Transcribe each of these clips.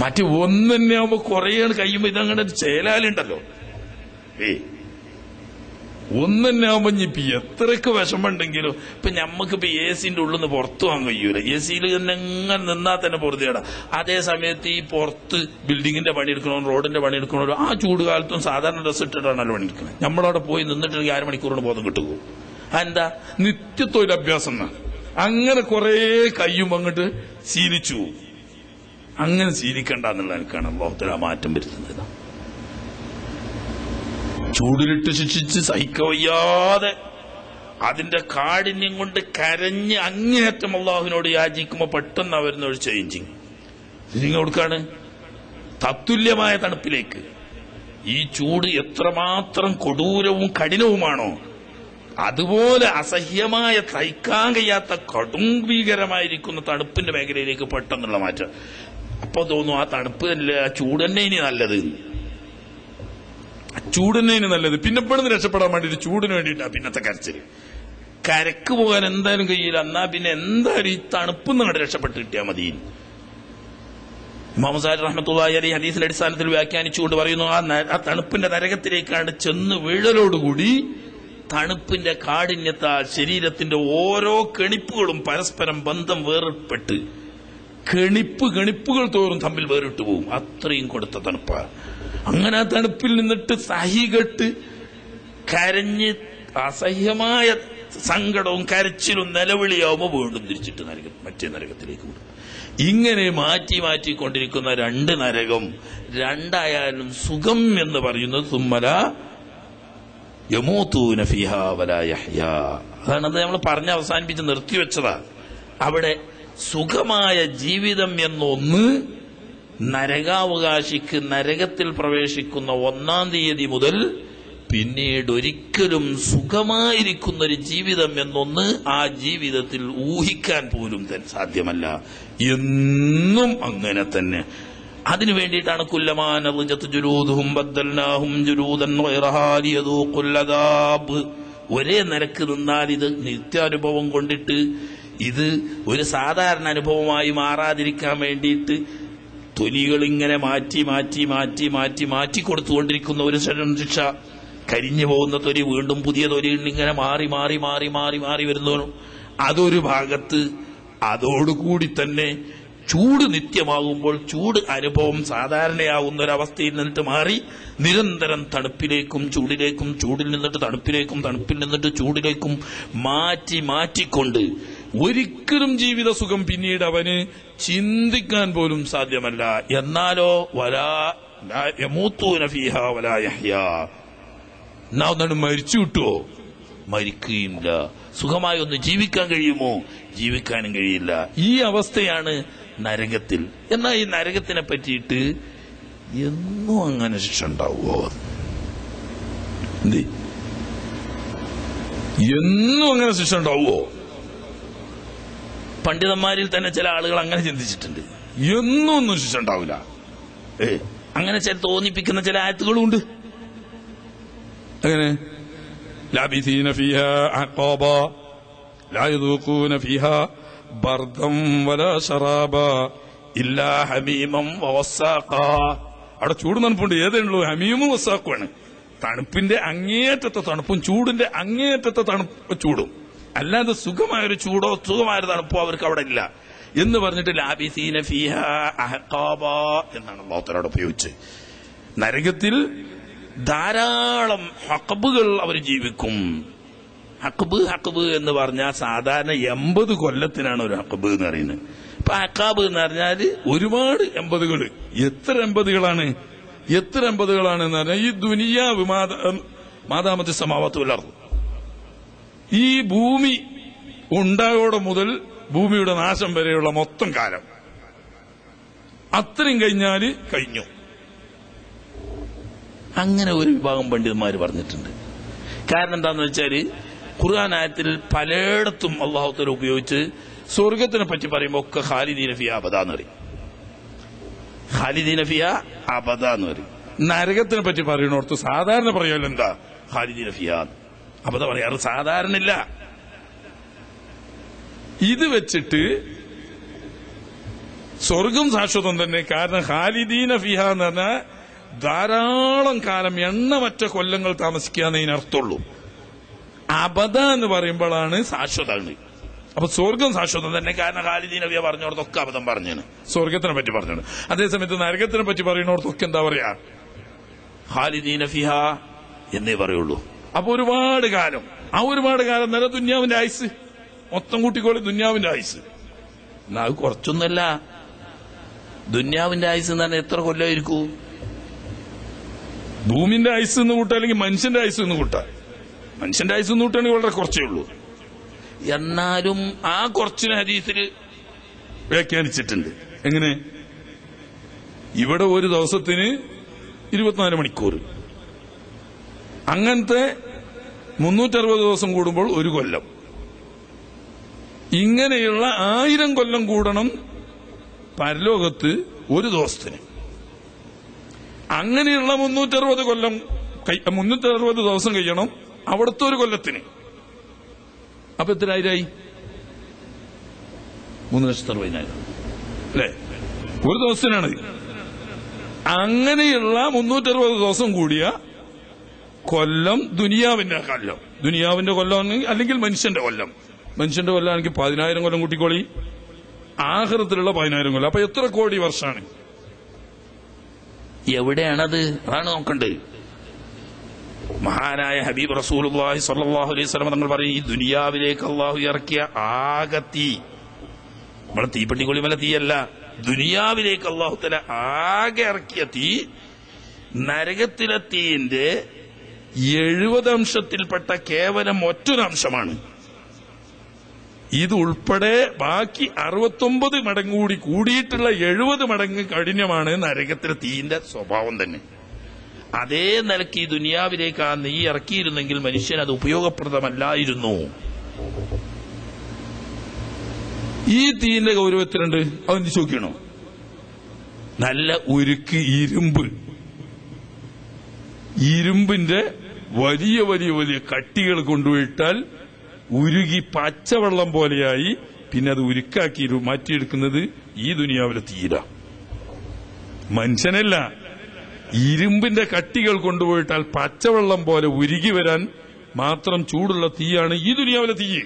മറ്റു ഒന്ന് തന്നെ ആവുമ്പോ കുറേയാണ് കഴിയുമ്പോ ഇതങ്ങനെ ചേലാലുണ്ടല്ലോ. ഏ ഒന്ന് തന്നെ ആവുമ്പോ ഇനിയിപ്പൊ എത്രക്ക് വിഷമുണ്ടെങ്കിലും ഇപ്പൊ ഞമ്മക്കിപ്പോ എ സിന്റെ ഉള്ളിൽ നിന്ന് പുറത്തു പോകാൻ കഴിയൂല. എ സിയിൽ തന്നെ എങ്ങനെ നിന്നാ തന്നെ പുറത്തേടാ അതേ സമയത്ത് ഈ പുറത്ത് ബിൽഡിങ്ങിന്റെ പണിയെടുക്കണോ റോഡിന്റെ പണിയെടുക്കണോ ആ ചൂട് കാലത്തും സാധാരണ ഡ്രസ് ഇട്ടിട്ടാണല്ലോ പണിയെടുക്കുന്നത് നമ്മളവിടെ പോയി നിന്നിട്ടുണ്ടെങ്കിൽ അര മണിക്കൂറിന് ബോധം കിട്ടുമോ അതെന്താ? നിത്യത്തൊരഭ്യാസം അങ്ങനെ കുറെ കയ്യും അങ്ങോട്ട് ശീലിച്ചു പോകും. അങ്ങനെ ശീലിക്കണ്ട എന്നുള്ള എനിക്കാണ് അള്ളാഹുത്തല മാറ്റം വരുത്തുന്നത്. ചൂടിലിട്ട് ശിക്ഷിച്ച് സഹിക്കവയ്യാതെ അതിന്റെ കാഠിന്യം കൊണ്ട് കരഞ്ഞ് അങ്ങേയറ്റം അള്ളാഹുവിനോട് യാചിക്കുമ്പോൾ പെട്ടെന്ന് വരുന്ന ഒരു ചേഞ്ചിങ് ചേഞ്ചിങ് കൊടുക്കാണ്? തത്തുല്യമായ തണുപ്പിലേക്ക്. ഈ ചൂട് എത്രമാത്രം കൊടൂരവും കഠിനവുമാണോ അതുപോലെ അസഹ്യമായ തയ്ക്കാൻ കഴിയാത്ത കടുംഭീകരമായിരിക്കുന്ന തണുപ്പിന്റെ മേഖലയിലേക്ക് പെട്ടെന്നുള്ള മാറ്റം. അപ്പൊ തോന്നും ആ തണുപ്പ് അല്ല ആ ചൂട് തന്നെ ഇനി നല്ലത്. ചൂട് തന്നെ ഇനി നല്ലത്. പിന്നെ പെടുന്ന് രക്ഷപ്പെടാൻ വേണ്ടിയിട്ട് ചൂടിന് വേണ്ടിയിട്ടാ പിന്നത്തെ കരച്ചിൽ. കരക്ക് പോകാൻ എന്തായാലും കഴിയില്ല. എന്നാ പിന്നെ എന്തായാലും ഈ തണുപ്പ് നിങ്ങളുടെ രക്ഷപ്പെട്ട് കിട്ടിയാൽ മതി. മുഹമ്മദ് സാഹിബ് റഹ്മത്തുള്ളാഹി അലി ഹദീസിന്റെ അടിസ്ഥാനത്തിൽ വ്യാഖ്യാനിച്ചുകൊണ്ട് പറയുന്നു ആ തണുപ്പിന്റെ നരകത്തിലേക്കാണ് ചെന്ന് വീഴലോടുകൂടി തണുപ്പിന്റെ കാഠിന്യത്താൽ ശരീരത്തിന്റെ ഓരോ കെണിപ്പുകളും പരസ്പരം ബന്ധം വേർപെട്ട് കെണിപ്പ് കെണിപ്പുകൾ തോറും തമ്മിൽ വേറിട്ട് പോവും. അത്രയും കൊടുത്ത തണുപ്പാണ് അങ്ങനെ ആ തണുപ്പിൽ നിന്നിട്ട് സഹികെട്ട് കരഞ്ഞ് അസഹ്യമായ സങ്കടവും കരച്ചിലും നിലവിളിയാവുമ്പോൾ വീണ്ടും തിരിച്ചിട്ട് നരകം മറ്റേ നരകത്തിലേക്ക് വിടും. ഇങ്ങനെ മാറ്റി മാറ്റിക്കൊണ്ടിരിക്കുന്ന രണ്ട് നരകം രണ്ടായാലും സുഖം എന്ന് പറയുന്നത് തുമ്മല യമൂത്തൂന ഫിഹ അതാണ് അത് നമ്മൾ പറഞ്ഞ് അവസാനിപ്പിച്ച് നിർത്തിവെച്ചതാ. അവിടെ സുഖമായ ജീവിതം എന്നൊന്ന് നരകാവകാശിക്ക് നരകത്തിൽ പ്രവേശിക്കുന്ന ഒന്നാം തീയതി മുതൽ പിന്നീട് ഒരിക്കലും സുഖമായിരിക്കുന്ന ഒരു ജീവിതം എന്നൊന്ന് ആ ജീവിതത്തിൽ ഊഹിക്കാൻ പോലും സാധ്യമല്ല. എന്നും അങ്ങനെ തന്നെ. അതിനു വേണ്ടിയിട്ടാണ് കുല്ലമാൻ ജുലൂദുഹും ബദ്ദൽനാഹും ഗൈറഹാ ലിയദൂഖുൽ അദാബ്. ഒരേ നിരക്ക് നിന്നാൽ ഇത് നിത്യാനുഭവം കൊണ്ടിട്ട് ഇത് ഒരു സാധാരണ അനുഭവമായി മാറാതിരിക്കാൻ വേണ്ടിയിട്ട് തൊലികൾ ഇങ്ങനെ മാറ്റി മാറ്റി മാറ്റി മാറ്റി മാറ്റി കൊടുത്തുകൊണ്ടിരിക്കുന്ന ഒരു ശിക്ഷ. കരിഞ്ഞു പോകുന്ന തൊലി വീണ്ടും പുതിയ തൊലി ഇങ്ങനെ മാറി മാറി മാറി മാറി മാറി വരുന്നു അതൊരു ഭാഗത്ത് അതോടുകൂടി തന്നെ ചൂട് നിത്യമാകുമ്പോൾ ചൂട് അനുഭവം സാധാരണയാവുന്ന ഒരവസ്ഥയിൽ നിന്നിട്ട് മാറി നിരന്തരം തണുപ്പിലേക്കും ചൂടിലേക്കും ചൂടിൽ നിന്നിട്ട് തണുപ്പിലേക്കും തണുപ്പിൽ നിന്നിട്ട് ചൂടിലേക്കും മാറ്റി മാറ്റിക്കൊണ്ട് ഒരിക്കലും ജീവിത സുഖം പിന്നീട് അവന് ചിന്തിക്കാൻ പോലും സാധ്യമല്ല. എന്നാലോ വലാ യമൂത്തൂന ഫീഹ വലാ യഹ്യാ. മരിച്ചു കിട്ടുമോ മരിക്കുകയില്ല സുഖമായി ഒന്ന് ജീവിക്കാൻ കഴിയുമോ? ജീവിക്കാനും കഴിയില്ല. ഈ അവസ്ഥയാണ് നരകത്തിൽ. എന്നാ ഈ നരകത്തിനെ പറ്റിയിട്ട് എന്നും അങ്ങനെ ശിക്ഷ ഉണ്ടാവുമോ എന്നും അങ്ങനെ ശിക്ഷ ഉണ്ടാവുമോ പണ്ഡിതന്മാരിൽ തന്നെ ചില ആളുകൾ അങ്ങനെ ചിന്തിച്ചിട്ടുണ്ട്. എന്നും ഒന്നും ഏ അങ്ങനെ ചില തോന്നിപ്പിക്കുന്ന ചില ആയത്തുകളും ഉണ്ട് അങ്ങനെ ലാബിസീന ഫിഹ അഖാബ ലാ യദൂഖൂന ഫിഹ ബർദം വലാ ശറാബ ഇല്ലാ ഹമീമം വവസ്സാഖ അവിടെ ചൂട് തണുപ്പുണ്ട്. ഏതേ ഉള്ളൂ ഹമീമും വസ്സാക്കുമാണ് തണുപ്പിന്റെ അങ്ങേയറ്റത്തെ തണുപ്പും ചൂടിന്റെ അങ്ങേയറ്റത്തെ തണുപ്പ് ചൂടും. അല്ലാതെ സുഖമായൊരു ചൂടോ സുഖമായൊരു തണുപ്പോ അവർക്ക് അവിടെ ഇല്ല. എന്ന് പറഞ്ഞിട്ട് ലാബിസീന ഫിഹ അഹക്കാബ എന്നാണ് അള്ളാഹുത്തലോട് ഉപയോഗിച്ച്. നരകത്തിൽ ധാരാളം ഹക്കബുകൾ അവർ ജീവിക്കും. ഹക്കബ് ഹക്കബ് എന്ന് പറഞ്ഞാൽ സാധാരണ എൺപത് കൊല്ലത്തിനാണ് ഒരു ഹക്കബ് എന്ന് പറയുന്നത്. ഇപ്പൊ ഹക്കാബ് എന്ന് പറഞ്ഞാൽ ഒരുപാട് എൺപതുകൾ എത്ര എൺപതുകളാണ്? എത്ര എൺപതുകളാണ് എന്ന് പറഞ്ഞാൽ ഈ ദുനിയാവ് മാതാ മാതാമത്തെ സമാവത്ത് പുലർന്നു ഈ ഭൂമി ഉണ്ടായോടെ മുതൽ ഭൂമിയുടെ നാശം വരെയുള്ള മൊത്തം കാലം. അത്രയും കഴിഞ്ഞാൽ കഴിഞ്ഞു. അങ്ങനെ ഒരു വിഭാഗം പണ്ഡിതന്മാർ പറഞ്ഞിട്ടുണ്ട്. കാരണം എന്താന്ന് വെച്ചാൽ ഖുർആൻ ആയത്തിൽ പലയിടത്തും അള്ളാഹുത്തല ഉപയോഗിച്ച് സ്വർഗത്തിനെ പറ്റി പറയുമ്പോൾ ഒക്കെ ഖാലിദീന ഫിയ അബദ എന്ന് പറയും. ഖാലിദീന ഫിയ അബദ എന്ന് പറയും. നരകത്തിനെ പറ്റി പറയുന്നിടത്ത് സാധാരണ പറയുമല്ലോ എന്താ ഖാലിദീന ഫിയ അബദ പറയാറ് സാധാരണ ഇല്ല ഇത് വെച്ചിട്ട് സ്വർഗം ശാശ്വതം തന്നെ. കാരണം ഖാലിദീന ഫിഹ എന്ന് പറഞ്ഞാൽ ധാരാളം കാലം എണ്ണമറ്റ കൊല്ലങ്ങൾ താമസിക്കുക എന്നതിന് അബദ എന്ന് പറയുമ്പോഴാണ് ശാശ്വതാണ്. അപ്പൊ സ്വർഗം ശാശ്വതം തന്നെ. കാരണം ഖാലിദീന ഫിഹ പറഞ്ഞോടത്തൊക്കെ അബദ്ധം പറഞ്ഞാണ്. സ്വർഗത്തിനെ പറ്റി പറഞ്ഞാണ്. അതേസമയത്ത് നരകത്തിനെ പറ്റി പറയുന്നോടത്തൊക്കെ എന്താ പറയാ? ഖാലിദീന ഫിഹ എന്നേ പറയുള്ളൂ. അപ്പൊ ഒരുപാട് കാലം. ആ ഒരുപാട് കാലം നല്ല ദുന്യാവിന്റെ ആയുസ്. മൊത്തം കൂട്ടിക്കോളി ദുന്യാവിന്റെ ആയുസ്. എന്നാ അത് കുറച്ചൊന്നല്ല. ദുന്യാവിന്റെ ആയുസ് എന്ന് പറഞ്ഞാൽ എത്ര കൊല്ലമായിരിക്കൂ ഭൂമിന്റെ ആയുസ് എന്ന് കൂട്ട അല്ലെങ്കിൽ മനുഷ്യന്റെ ആയുസ് എന്ന് കൂട്ടാ? മനുഷ്യന്റെ ആയുസ് എന്ന് കൂട്ടാണെങ്കിൽ വളരെ കുറച്ചേ ഉള്ളൂ. എന്നാലും ആ കുറച്ചിന് ഹരീസിൽ വ്യാഖ്യാനിച്ചിട്ടുണ്ട്. എങ്ങനെ? ഇവിടെ ഒരു ദിവസത്തിന് ഇരുപത്തിനാല് മണിക്കൂർ. അങ്ങനത്തെ മുന്നൂറ്ററുപത് ദിവസം കൂടുമ്പോൾ ഒരു കൊല്ലം. ഇങ്ങനെയുള്ള ആയിരം കൊല്ലം കൂടണം പരലോകത്ത് ഒരു ദിവസത്തിന്. അങ്ങനെയുള്ള മുന്നൂറ്ററുപത് കൊല്ലം മുന്നൂറ്ററുപത് ദിവസം കഴിയണം അവിടുത്തെ ഒരു കൊല്ലത്തിന്. അപ്പൊ എത്ര ആയിരായി? മൂന്ന് ലക്ഷത്തി അറുപതിനായിരം. അല്ലേ? ഒരു ദിവസത്തിനാണ്. അങ്ങനെയുള്ള മുന്നൂറ്ററുപത് ദിവസം കൂടിയ കൊല്ലം ദുനിയാവിന്റെ കൊല്ലം. ദുനിയാവിന്റെ കൊല്ലം അല്ലെങ്കിൽ മനുഷ്യന്റെ കൊല്ലം. മനുഷ്യന്റെ കൊല്ലമാണെങ്കിൽ പതിനായിരം കൊല്ലം കൂട്ടിക്കോളി. ആഹൃത്തിലുള്ള പതിനായിരം കൊല്ലം. അപ്പൊ എത്ര കോടി വർഷമാണ് എവിടെയാണത്? അതാണ് നോക്കണ്ടത്. മഹാനായ ഹബീബ് റസൂൽ സല്ലാഹു അലൈഹി വസല്ലം തങ്ങൾ പറയും ഈ ദുനിയാവിലേക്ക് അള്ളാഹു ഇറക്കിയ ആകെ തീ. നമ്മളെ തീപ്പെട്ടിക്കൊള്ളി മല തീയല്ല. ദുനിയാവിലേക്ക് അള്ളാഹു തല ആകെ ഇറക്കിയ തീ നരകത്തിലെ തീന്റെ എഴുപത് അംശത്തിൽപ്പെട്ട കേവലം ഒറ്റൊരംശമാണ് ഇത് ഉൾപ്പെടെ ബാക്കി അറുപത്തൊമ്പത് മടങ്ങ് കൂടി കൂടിയിട്ടുള്ള എഴുപത് മടങ്ങ് കഠിനമാണ് നരകത്തിലെ തീന്റെ സ്വഭാവം തന്നെ. അതേ നിലയ്ക്ക് ഈ ദുനിയാവിലേക്ക് ആ നീ ഇറക്കിയിരുന്നെങ്കിൽ മനുഷ്യൻ അത് ഉപയോഗപ്രദമല്ലായിരുന്നു. ഈ തീന്റെ ഗൗരവത്തിലുണ്ട് അതെന്ത് ചോദിക്കണോ? നല്ല ഉരുക്ക് ഇരുമ്പ്. ഇരുമ്പിന്റെ വലിയ വലിയ വലിയ കട്ടികൾ കൊണ്ടുപോയിട്ടാൽ ഉരുകി പച്ചവെള്ളം പോലെയായി പിന്നെ അത് ഉരുക്കാക്കി മാറ്റിയെടുക്കുന്നത് ഈ ദുനിയാവിലെ തീര. മനുഷ്യനല്ല. ഇരുമ്പിന്റെ കട്ടികൾ കൊണ്ടുപോയിട്ടാൽ പച്ചവെള്ളം പോലെ ഉരുകി വരാൻ മാത്രം ചൂടുള്ള തീയാണ് ഈ ദുനിയാവിലെ തീ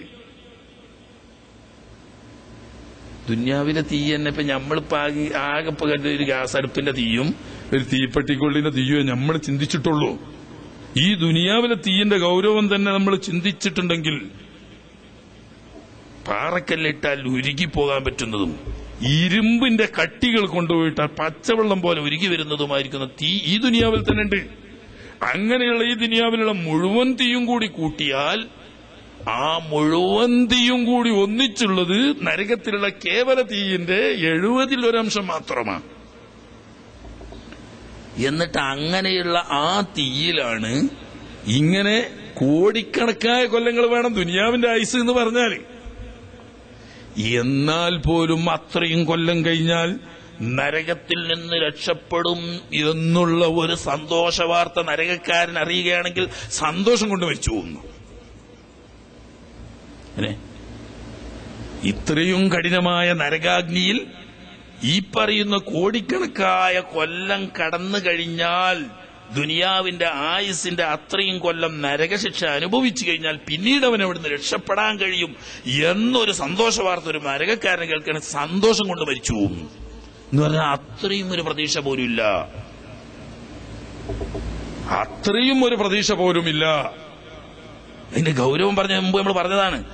ദുനിയാവിലെ തീ തന്നെ ഇപ്പൊ നമ്മളിപ്പോ ആകെ ആകെ കണ്ട ഒരു ഗ്യാസ് അടുപ്പിന്റെ തീയും ഒരു തീപ്പെട്ടിക്കൊള്ളിന്റെ തീയോ നമ്മൾ ചിന്തിച്ചിട്ടുള്ളൂ. ഈ ദുനിയാവിലെ തീയിന്റെ ഗൗരവം തന്നെ നമ്മൾ ചിന്തിച്ചിട്ടുണ്ടെങ്കിൽ പാറക്കല്ലിട്ടാൽ ഉരുകി പോകാൻ പറ്റുന്നതും ഇരുമ്പിന്റെ കട്ടികൾ കൊണ്ടുപോയിട്ടാൽ പച്ചവെള്ളം പോലെ ഉരുകി വരുന്നതുമായിരിക്കുന്ന തീ ഈ ദുനിയാവിൽ തന്നെ ഉണ്ട്. അങ്ങനെയുള്ള ഈ ദുനിയാവിലുള്ള മുഴുവൻ തീയും കൂടി കൂട്ടിയാൽ ആ മുഴുവൻ തീയും കൂടി ഒന്നിച്ചുള്ളത് നരകത്തിലുള്ള കേവല തീയിന്റെ എഴുപതിൽ ഒരംശം മാത്രമാണ്. എന്നിട്ട് അങ്ങനെയുള്ള ആ തീയിലാണ് ഇങ്ങനെ കോടിക്കണക്കായ കൊല്ലങ്ങൾ വേണം ദുനിയാവിന്റെ ആയുസ് എന്ന് പറഞ്ഞാൽ. എന്നാൽ പോലും അത്രയും കൊല്ലം കഴിഞ്ഞാൽ നരകത്തിൽ നിന്ന് രക്ഷപ്പെടും എന്നുള്ള ഒരു സന്തോഷ വാർത്ത നരകക്കാരൻ അറിയുകയാണെങ്കിൽ സന്തോഷം കൊണ്ട് മരിച്ചു പോകുന്നു. ഇത്രയും കഠിനമായ നരകാഗ്നിയിൽ ഈ പറയുന്ന കോടിക്കണക്കായ കൊല്ലം കടന്നു കഴിഞ്ഞാൽ ദുനിയാവിന്റെ ആയുസിന്റെ അത്രയും കൊല്ലം നരകശിക്ഷ അനുഭവിച്ചു കഴിഞ്ഞാൽ പിന്നീട് അവൻ അവിടുന്ന് രക്ഷപ്പെടാൻ കഴിയും എന്നൊരു സന്തോഷ വാർത്ത ഒരു നരകക്കാരൻ കേൾക്കണ സന്തോഷം കൊണ്ട് മരിച്ചു എന്ന് പറഞ്ഞാൽ അത്രയും ഒരു പ്രതീക്ഷ പോലും ഇല്ല. അത്രയും ഒരു പ്രതീക്ഷ പോലുമില്ല. അതിന്റെ ഗൗരവം പറഞ്ഞ മുമ്പ് നമ്മൾ പറഞ്ഞതാണ്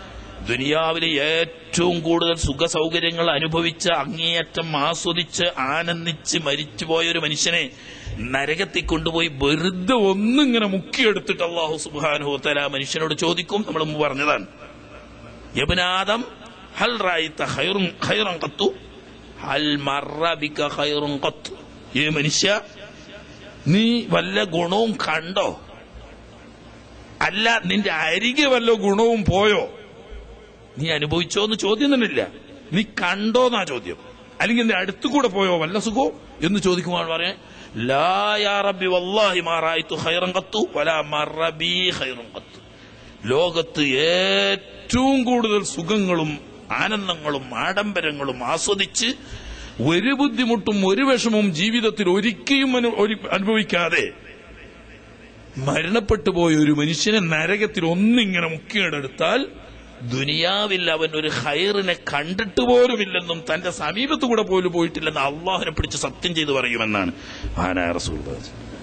ദുനിയാവിലെ ഏറ്റവും കൂടുതൽ സുഖ സൗകര്യങ്ങൾ അനുഭവിച്ച് അങ്ങേയറ്റം ആസ്വദിച്ച് ആനന്ദിച്ച് മരിച്ചുപോയ ഒരു മനുഷ്യനെ നരകത്തിൽ കൊണ്ടുപോയി വെറുതെ ഒന്നിങ്ങനെ മുക്കിയെടുത്തിട്ട് അള്ളാഹു സുബാനുഹോത്തല മനുഷ്യനോട് ചോദിക്കും. നമ്മൾ മുമ്പ് പറഞ്ഞതാണ്. യബനാദം ഹൽ റായിത്ത ഹൈറും ഖത്തു ഹൽ മറബിക്ക ഹൈറും കത്തു ഏ മനുഷ്യ നീ വല്ല ഗുണവും കണ്ടോ? അല്ല നിന്റെ അരികെ വല്ല ഗുണവും പോയോ? നീ അനുഭവിച്ചോ എന്ന് ചോദ്യം തന്നെ ഇല്ല നീ കണ്ടോന്നാ ചോദ്യം. അല്ലെങ്കിൽ നീ അടുത്തു കൂടെ പോയോ വല്ല സുഖോ എന്ന് ചോദിക്കുമ്പോൾ പറയാൻ ലാ യാ റബ്ബി വല്ലാഹി മാറായിത്തു ഖൈറൻ ഖത്തു വലാ മറബി ഖൈറുൻ ഖത്തു. ലോകത്ത് ഏറ്റവും കൂടുതൽ സുഖങ്ങളും ആനന്ദങ്ങളും ആഡംബരങ്ങളും ആസ്വദിച്ച് ഒരു ബുദ്ധിമുട്ടും ഒരു വിഷമവും ജീവിതത്തിൽ ഒരിക്കലും അനുഭവിക്കാതെ മരണപ്പെട്ടു പോയ ഒരു മനുഷ്യനെ നരകത്തിൽ ഒന്നിങ്ങനെ മുക്കിയെടുത്താൽ ദുനിയാവിൽ അവൻ ഒരു ഹൈറിനെ കണ്ടിട്ട് പോലുമില്ലെന്നും തന്റെ സമീപത്തു കൂടെ പോലും പോയിട്ടില്ലെന്ന് അള്ളാഹിനെ പിടിച്ച് സത്യം ചെയ്തു പറയുമെന്നാണ്. ആനായ റസൂൽ.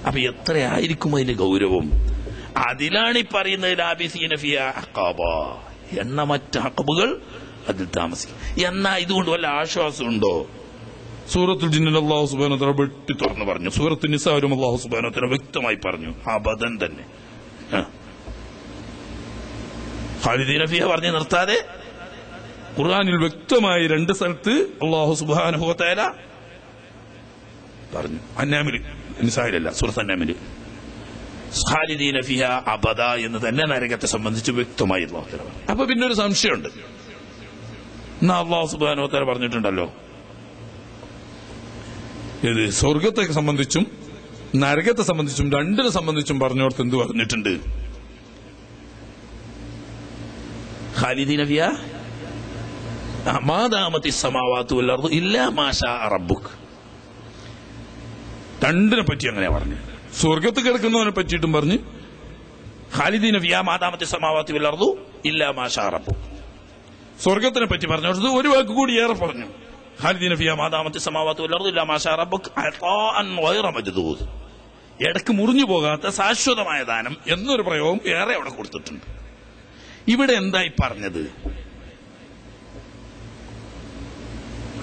അപ്പൊ എത്രയായിരിക്കും അതിന്റെ ഗൗരവം? അതിലാണ് ഈ പറയുന്നത് ലാബിസീന ഫിയ അഖാബ. എണ്ണമറ്റ അക്കബുകൾ അതിൽ താമസിക്കും. എന്നാ ഇതുകൊണ്ട് വല്ല ആശ്വാസം ഉണ്ടോ സൂറത്തുൽ ജിന്നിൽ അള്ളാഹു സുബാനോത്തര വെട്ടി തുറന്നു പറഞ്ഞു. സൂറത്ത് നിസാരും അള്ളാഹു സുബാനോത്തര വ്യക്തമായി പറഞ്ഞു. അബദൻ തന്നെ. ഖാലിദീന ഫിയ പറഞ്ഞ് നിർത്താതെ ഖുർആാനിൽ വ്യക്തമായി രണ്ട് സ്ഥലത്ത് അള്ളാഹു സുബാനുഭവത്തേല പറഞ്ഞു. അന്നാമിൽ നിസായിലല്ല സുഹൃത്ത് അന്നാമിൽ ഖാലിദീന ഫിയ അബദ എന്ന് തന്നെ നരകത്തെ സംബന്ധിച്ച് വ്യക്തമായി പറഞ്ഞു. അപ്പൊ പിന്നെ ഒരു സംശയമുണ്ട്. എന്നാ അള്ളാഹു സുബാനോത്തര പറഞ്ഞിട്ടുണ്ടല്ലോ. ഇത് സ്വർഗത്തെ സംബന്ധിച്ചും നരകത്തെ സംബന്ധിച്ചും രണ്ടിനെ സംബന്ധിച്ചും പറഞ്ഞോർത്ത് എന്ത് പറഞ്ഞിട്ടുണ്ട്? ഖാലിദീന ഫിയ? السماوات സമാവാത്തു الا ഇല്ലാ മാഷാ ربك രണ്ടിനെ പറ്റി അങ്ങനെ പറഞ്ഞു. സ്വർഗത്ത് കിടക്കുന്നവനെ പറ്റിയിട്ടും പറഞ്ഞ് ഖാലിദീന ഫിയ മാതാമത്തെ സമാവാത്തു വിലർന്നു ഇല്ല മാഷാ റബ്ബു സ്വർഗത്തിനെ പറ്റി പറഞ്ഞു ഒരു വാക്ക് കൂടി ഏറെ പറഞ്ഞു. ഖാലിദീന ഫിയ മാതാമത്തെ സമാവാത്തു വിലർന്നു ഇല്ല മാഷാ മജ്ദൂദ്. ഇടയ്ക്ക് മുറിഞ്ഞു പോകാത്ത ശാശ്വതമായ ദാനം എന്നൊരു പ്രയോഗം ഏറെ അവിടെ കൊടുത്തിട്ടുണ്ട്. ഇവിടെ എന്തായി പറഞ്ഞത്?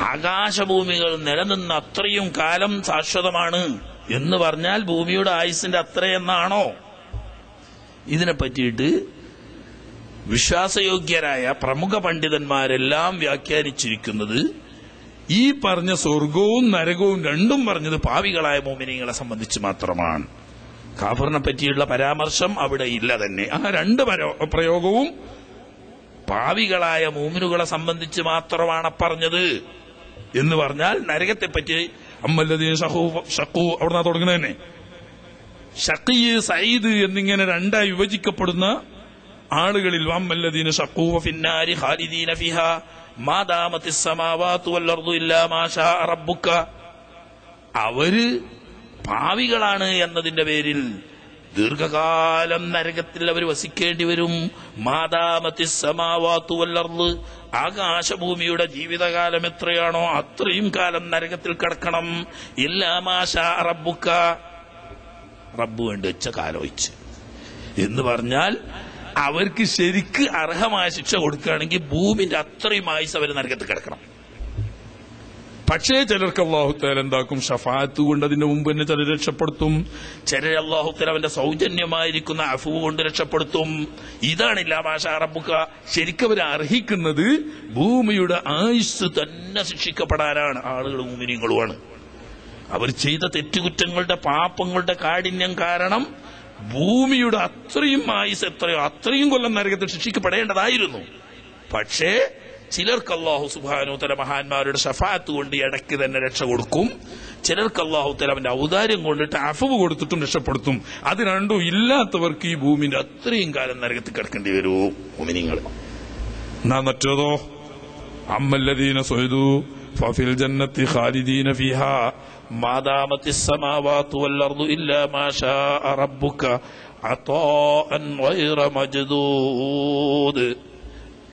ആകാശഭൂമികൾ നിലനിന്ന് അത്രയും കാലം ശാശ്വതമാണ് എന്ന് പറഞ്ഞാൽ ഭൂമിയുടെ ആയുസിന്റെ അത്രയെന്നാണോ ഇതിനെ പറ്റിയിട്ട് വിശ്വാസയോഗ്യരായ പ്രമുഖ പണ്ഡിതന്മാരെല്ലാം വ്യാഖ്യാനിച്ചിരിക്കുന്നത് ഈ പറഞ്ഞ സ്വർഗവും നരകവും രണ്ടും പറഞ്ഞത് പാവികളായ മോമിനികളെ സംബന്ധിച്ച് മാത്രമാണ്. കാഫറിനെ പറ്റിയുള്ള പരാമർശം അവിടെ ഇല്ല തന്നെ. ആ രണ്ട് പ്രയോഗവും പാവികളായ മൂമിനുകളെ സംബന്ധിച്ച് മാത്രമാണ് പറഞ്ഞത്. എന്ന് പറഞ്ഞാൽ നരകത്തെപ്പറ്റി അമ്മല്ലതീ ഷഹു ഷക്കു അവിടെ തുടങ്ങുന്നത് തന്നെ. ഷക്കീ സയ്യിദ് എന്നിങ്ങനെ രണ്ടായി വിഭജിക്കപ്പെടുന്ന ആളുകളിൽ അമ്മല്ലദീന ഷക്കു ഫിന്നാരി ഖാലിദീന ഫിഹ മാ ദാമത്തി സമാവാത്തു വല്ലർദു ഇല്ലാ അവർ പാവികളാണ് എന്നതിന്റെ പേരിൽ ദീർഘകാലം നരകത്തിൽ അവർ വസിക്കേണ്ടി വരും. മാതാമത്തി സമാവാത്തു വല്ലർദ് ആകാശഭൂമിയുടെ ജീവിതകാലം എത്രയാണോ അത്രയും കാലം നരകത്തിൽ കിടക്കണം. ഇല്ലാ മാ ഷാ റബ്ബുക റബ്ബ് വേണ്ടി വെച്ച കാലോയിച്ച്. എന്ന് പറഞ്ഞാൽ അവർക്ക് ശരിക്ക് അർഹമായ ശിക്ഷ കൊടുക്കുകയാണെങ്കിൽ ഭൂമിന്റെ അത്രയും ആയുസ് അവർ നരകത്തിൽ കിടക്കണം. പക്ഷേ ചിലർക്ക് അള്ളാഹുത്താൽ എന്താക്കും? ഷഫാത്ത് കൊണ്ട് അതിന്റെ മുമ്പ് തന്നെ ചിലർ രക്ഷപ്പെടുത്തും. ചില അള്ളാഹുത്തല അവന്റെ സൗജന്യമായിരിക്കുന്ന അഫു കൊണ്ട് രക്ഷപ്പെടുത്തും. ഇതാണ് ഭാഷ അറബുക്ക ശരിക്കും അവർ അർഹിക്കുന്നത് ഭൂമിയുടെ ആയുസ് തന്നെ ശിക്ഷിക്കപ്പെടാനാണ്. ആളുകൾ മുമിനിങ്ങളുമാണ് അവർ ചെയ്ത തെറ്റുകുറ്റങ്ങളുടെ പാപങ്ങളുടെ കാഠിന്യം കാരണം ഭൂമിയുടെ അത്രയും ആയുസ് എത്രയോ അത്രയും കൊല്ലം നരകത്തിൽ ശിക്ഷിക്കപ്പെടേണ്ടതായിരുന്നു. പക്ഷേ ചിലർക്ക് അള്ളാഹു സുബാനു തല മഹാന്മാരുടെ ഷഫാത്ത് കൊണ്ട് ഇടയ്ക്ക് തന്നെ രക്ഷ കൊടുക്കും. ചിലർക്ക് അള്ളാഹു തല അവന്റെ ഔദാര്യം കൊണ്ടിട്ട് അഫവ് കൊടുത്തിട്ടും രക്ഷപ്പെടുത്തും. അത് രണ്ടും ഇല്ലാത്തവർക്ക് ഈ ഭൂമിന്റെ അത്രയും കാലം നരകത്തിൽ കിടക്കേണ്ടി വരുമോ ഭൂമിനിങ്ങൾ എന്നാ മറ്റേതോ? അമ്മല്ലദീന സൊയ്തു ഫഫിൽ ജന്നത്തി ഖാലിദീന ഫിഹ. മാദാമത്തി സമാവാത്തു വല്ലർദു ഇല്ലാ മാഷാ റബ്ബുക അതാഅൻ ഗൈറ മജ്ദൂദ്.